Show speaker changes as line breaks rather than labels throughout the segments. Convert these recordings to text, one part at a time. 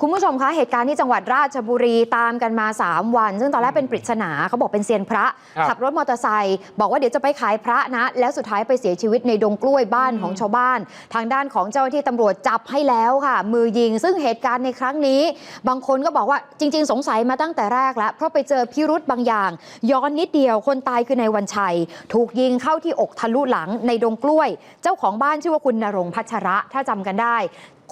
คุณผู้ชมคะ เหตุการณ์ที่จังหวัดราชบุรีตามกันมา 3 วัน ซึ่งตอนแรกเป็นปริศนาเขาบอกเป็นเซียนพระ
ครับ
ขับรถมอเตอร์ไซค์บอกว่าเดี๋ยวจะไปขายพระนะ แล้วสุดท้ายไปเสียชีวิตในดงกล้วยบ้านของชาวบ้าน ทางด้านของเจ้าหน้าที่ตำรวจจับให้แล้วค่ะ มือยิง ซึ่งเหตุการณ์ในครั้งนี้ บางคนก็บอกว่าจริง ๆ สงสัยมาตั้งแต่แรกแล้ว เพราะไปเจอพิรุธบางอย่าง ย้อนนิดเดียวคนตายคือในายวันชัย ถูกยิงเข้าที่อกทะลุหลังในดงกล้วย เจ้าของบ้านชื่อว่าคุณนรงค์พัชระถ้าจำกันได้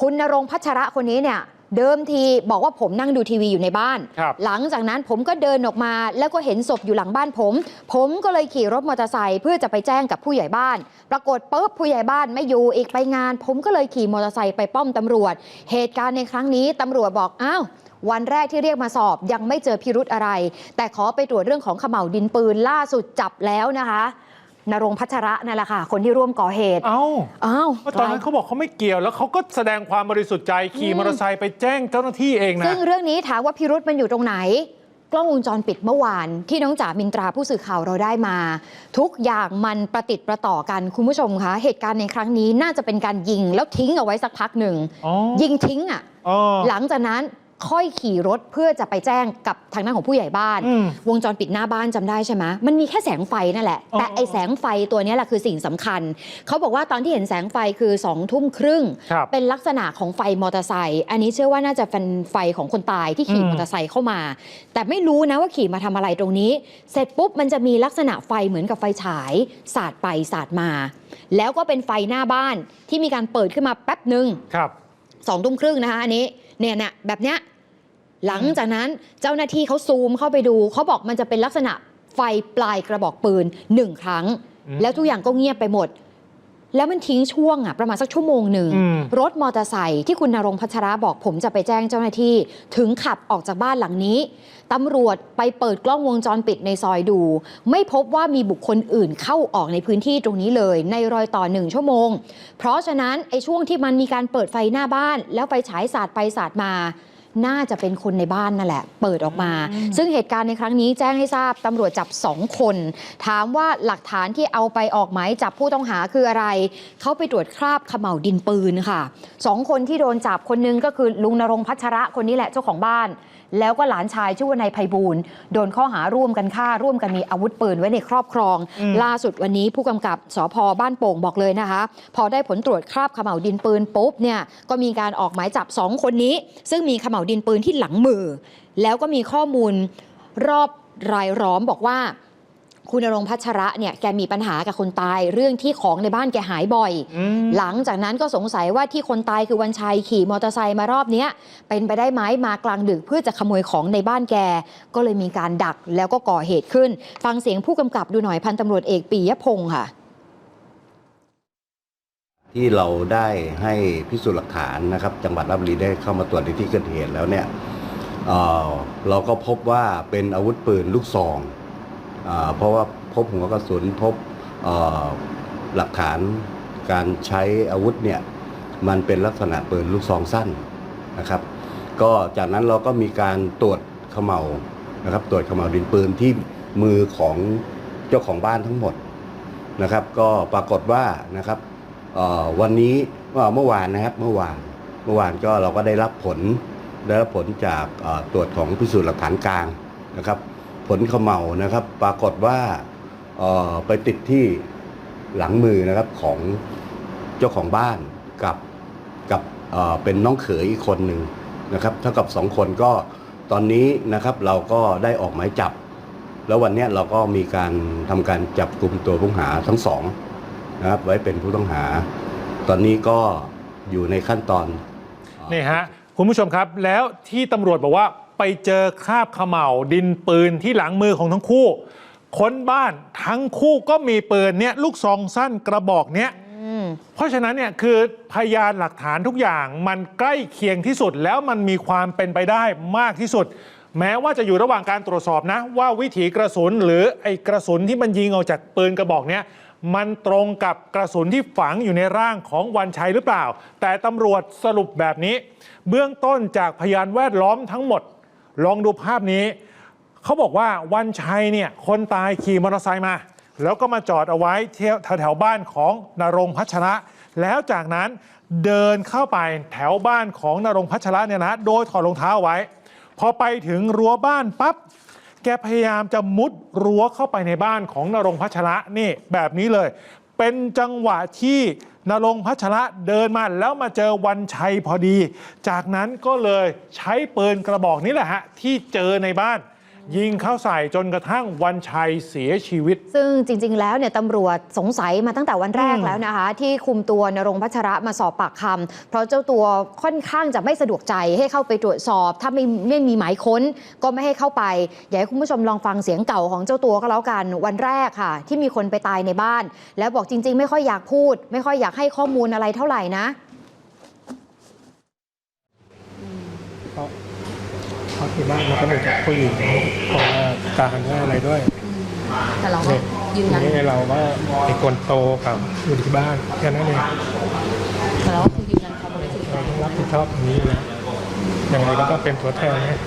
คุณนรงค์พัชระคนนี้เนี่ย เดิมทีบอกว่าผมนั่งดูทีวีอยู่ในบ้าน
ครับ
หลังจากนั้นผมก็เดินออกมาแล้วก็เห็นศพอยู่หลังบ้านผม ผมก็เลยขี่รถมอเตอร์ไซค์เพื่อจะไปแจ้งกับผู้ใหญ่บ้าน ปรากฏปุ๊บผู้ใหญ่บ้านไม่อยู่อีกไปงาน ผมก็เลยขี่มอเตอร์ไซค์ไปป้อมตำรวจ เหตุการณ์ในครั้งนี้ตำรวจบอกอ้าววันแรกที่เรียกมาสอบยังไม่เจอพิรุธอะไร แต่ขอไปตรวจเรื่องของเขม่าวดินปืนล่าสุดจับแล้วนะคะ นรงค์พัชระนั่นแหละค่ะ คนที่ร่วมก่อเหตุ
เอ้า
อ้าว
ก็ตอนนั้นเขาบอกเขาไม่เกี่ยว แล้วเขาก็แสดงความบริสุทธิ์ใจขี่มอเตอร์ไซค์ไปแจ้งเจ้าหน้าที่เองนะ
ซึ่งเรื่องนี้ถามว่าพิรุษมันอยู่ตรงไหน กล้องวงจรปิดเมื่อวาน ที่น้องจ๋ามินตราผู้สื่อข่าวเราได้มา ทุกอย่างมันประติดประต่อกันคุณผู้ชมคะเหตุการณ์ในครั้งนี้น่าจะเป็นการยิงแล้วทิ้งเอาไว้สักพักหนึ่ง
อ๋อ
ยิงทิ้งอะ
อ๋อ
หลังจากนั้น ค่อยขี่รถเพื่อจะไปแจ้งกับทางด้านของผู้ใหญ่บ้าน
อืม
วงจรปิดหน้าบ้านจำได้ใช่ไหมมันมีแค่แสงไฟนั่นแหละ
อ๋อ
แต่ไอแสงไฟตัวเนี้ยแหละคือสิ่งสำคัญ เขาบอกว่าตอนที่เห็นแสงไฟคือ2องทุ่มครึ่ง
ครับ
เป็นลักษณะของไฟมอเตอร์ไซค์อันนี้เชื่อว่าน่าจะเป็นไฟของคนตายที่ขี่
อืม
มอเตอร์ไซค์เข้ามา แต่ไม่รู้นะว่าขี่มาทำอะไรตรงนี้ เสร็จปุ๊บมันจะมีลักษณะไฟเหมือนกับไฟฉายสาดไปสาดมา แล้วก็เป็นไฟหน้าบ้านที่มีการเปิดขึ้นมาแป๊บหนึ่ง
ครับ
สองทุ่มครึ่งนะคะอันนี้เนี่ยนะแบบเนี้ย หลังจากนั้นเจ้าหน้าที่เขาซูมเข้าไปดูเขาบอกมันจะเป็นลักษณะไฟปลายกระบอกปืนหนึ่งครั้ง
อืม
แล้วทุกอย่างก็เงียบไปหมด แล้วมันทิ้งช่วงอะประมาณสักชั่วโมงหนึ่ง
อืม
รถมอเตอร์ไซค์ที่คุณนรงค์พัชระบอกผมจะไปแจ้งเจ้าหน้าที่ ถึงขับออกจากบ้านหลังนี้ตำรวจไปเปิดกล้องวงจรปิดในซอยดู ไม่พบว่ามีบุคคลอื่นเข้าออกในพื้นที่ตรงนี้เลย ในรอยต่อหนึ่งชั่วโมง เพราะฉะนั้นไอ้ช่วงที่มันมีการเปิดไฟหน้าบ้าน แล้วไฟฉายสาดไปสาดมา น่าจะเป็นคนในบ้านนั่นแหละ เปิดออกมา ซึ่งเหตุการณ์ในครั้งนี้แจ้งให้ทราบตำรวจจับ 2 คน ถามว่าหลักฐานที่เอาไปออกหมายจับผู้ต้องหาคืออะไร เขาไปตรวจคราบเขม่าวดินปืนค่ะสองคนที่โดนจับคนหนึงก็คือลุงนรงค์พัชระคนนี้แหละเจ้าของบ้าน แล้วก็หลานชายชื่อว่านายไพบูลย์โดนข้อหาร่วมกันฆ่าร่วมกันมีอาวุธปืนไว้ในครอบครอง
อืม
ล่าสุดวันนี้ผู้กำกับสพบ้านโป่งบอกเลยนะคะ พอได้ผลตรวจคราบเขม่าวดินปืนปุ๊บเนี่ยก็มีการออกหมายจับ 2 คนนี้ ซึ่งมีเขม่าวดินปืนที่หลังมือ แล้วก็มีข้อมูลรอบรายล้อมบอกว่า คุณนรงค์พัชระเนี่ยแกมีปัญหากับคนตาย เรื่องที่ของในบ้านแกหายบ่อย
อืม
หลังจากนั้นก็สงสัยว่าที่คนตายคือวันชัยขี่มอเตอร์ไซค์มารอบเนี้ยเป็นไปได้ไหมมากลางดึกเพื่อจะขโมยของในบ้านแก ก็เลยมีการดักแล้วก็ก่อเหตุขึ้น ฟังเสียงผู้กำกับดูหน่อยพันตำรวจเอกปียพงศ์ค่ะ
ที่เราได้ให้พิสูจน์หลักฐานนะครับ จังหวัดราชบุรีได้เข้ามาตรวจในที่เกิดเหตุแล้วเนี่ยเอ่อเราก็พบว่าเป็นอาวุธปืนลูกซองอา เพราะว่าพบหัวกระสุนพบหลักฐานการใช้อาวุธเนี่ยมันเป็นลักษณะปืนลูกซองสั้นนะครับ ก็จากนั้นเราก็มีการตรวจเขม่านะครับ ตรวจเขม่าวดินปืนที่มือของเจ้าของบ้านทั้งหมดนะครับ ก็ปรากฏว่านะครับวันนี้เมื่อเมื่อวานนะครับเมื่อวานเมื่อวานก็เราก็ได้รับผลได้รับผลจากตรวจของพิสูจน์หลักฐานกลางนะครับ ผลเขม่านะครับ ปรากฏว่าไปติดที่หลังมือนะครับของเจ้าของบ้านกับกับเเป็นน้องเขยอีกคนหนึ่งนะครับเท่ากับสองคนก็ตอนนี้นะครับเราก็ได้ออกหมายจับ แล้ววันนี้เราก็มีการทำการจับกลุ่มตัวผู้ต้องหาทั้งสองนะครับไว้เป็นผู้ต้องหา ตอนนี้ก็อยู่ในขั้นตอน
นี่ฮะคุณผู้ชมครับแล้วที่ตำรวจบอกว่า ไปเจอคราบเขม่าวดินปืนที่หลังมือของทั้งคู่ ค้นบ้านทั้งคู่ก็มีปืนเนี่ยลูกซองสั้นกระบอกเนี้ยเพราะฉะนั้นเนี่ยคือพยานหลักฐานทุกอย่างมันใกล้เคียงที่สุดแล้วมันมีความเป็นไปได้มากที่สุด แม้ว่าจะอยู่ระหว่างการตรวจสอบนะ ว่าวิถีกระสุนหรือไอ้กระสุนที่มันยิงออกจากปืนกระบอกเนี้ยมันตรงกับกระสุนที่ฝังอยู่ในร่างของวันชัยหรือเปล่า แต่ตำรวจสรุปแบบนี้ เบื้องต้นจากพยานแวดล้อมทั้งหมด ลองดูภาพนี้ เขาบอกว่าวันชัยเนี่ยคนตายขี่มอเตอร์ไซค์มา แล้วก็มาจอดเอาไว้ที่ยวแถวๆบ้านของนรงพัชระ แล้วจากนั้นเดินเข้าไปแถวบ้านของนรงพัชระเนี่ยนะโดยถอดรองเท้าไว้ พอไปถึงรั้วบ้านปั๊บแกพยายามจะมุดรั้วเข้าไปในบ้านของนรงพัชระนี่แบบนี้เลย เป็นจังหวะที่นรงพัชระเดินมาแล้วมาเจอวันชัยพอดี จากนั้นก็เลยใช้ปืนกระบอกนี้แหละฮะที่เจอในบ้าน ยิงเข้าใส่จนกระทั่งวันชัยเสียชีวิต
ซึ่งจริง ๆ แล้วเนี่ยตำรวจสงสัยมาตั้งแต่วันแรก
อืม
แล้วนะคะ ที่คุมตัวนรงค์พัชระมาสอบปากคำเพราะเจ้าตัวค่อนข้างจะไม่สะดวกใจให้เข้าไปตรวจสอบ ถ้าไม่ไม่มีหมายค้นก็ไม่ให้เข้าไป อยากให้คุณผู้ชมลองฟังเสียงเก่าของเจ้าตัวก็แล้วกันวันแรกค่ะ ที่มีคนไปตายในบ้าน แล้วบอกจริง ๆ ไม่ค่อยอยากพูด ไม่ค่อยอยากให้ข้อมูลอะไรเท่าไหร่นะ
เพราะเพราะที่บ้านมันก็มีแต่ผู้หญิงคนละการว่าอะไรด้วย
แต่เราก็ยืนยัน
นี่เราก็เป็นคนโตครับอยู่ที่บ้านแค่นั้นเอง
แต่เราก็คือยืนยันความบริสุทธิ์
เราต้องรับผิดชอบตรงนี้นะยังไงก็ต้องเป็นตัวแทนนะ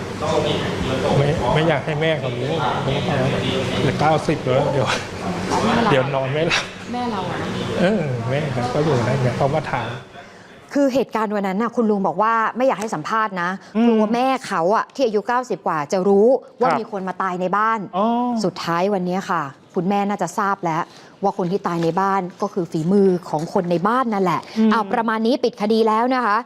ไม่ไม่อยากให้แม่เขารู้เหลือเก้าสิบแล้วเดี๋ยวเดี๋ยวนอนไม่หลับ
แม่เราอะ
เออแม่เขาก็อยู่นะเดี๋ยวเขามาถาม
คือเหตุการณ์วันนั้นน่ะคุณลุงบอกว่าไม่อยากให้สัมภาษณ์นะ
อืม
กลัวแม่เขาอะที่อายุ 90 กว่าจะรู้ว่า
ครับ
มีคนมาตายในบ้าน
อ๋อ
สุดท้ายวันนี้ค่ะ คุณแม่น่าจะทราบแล้ว ว่าคนที่ตายในบ้านก็คือฝีมือของคนในบ้านนั่นแหละ
อืม
เอาประมาณนี้ปิดคดีแล้วนะคะ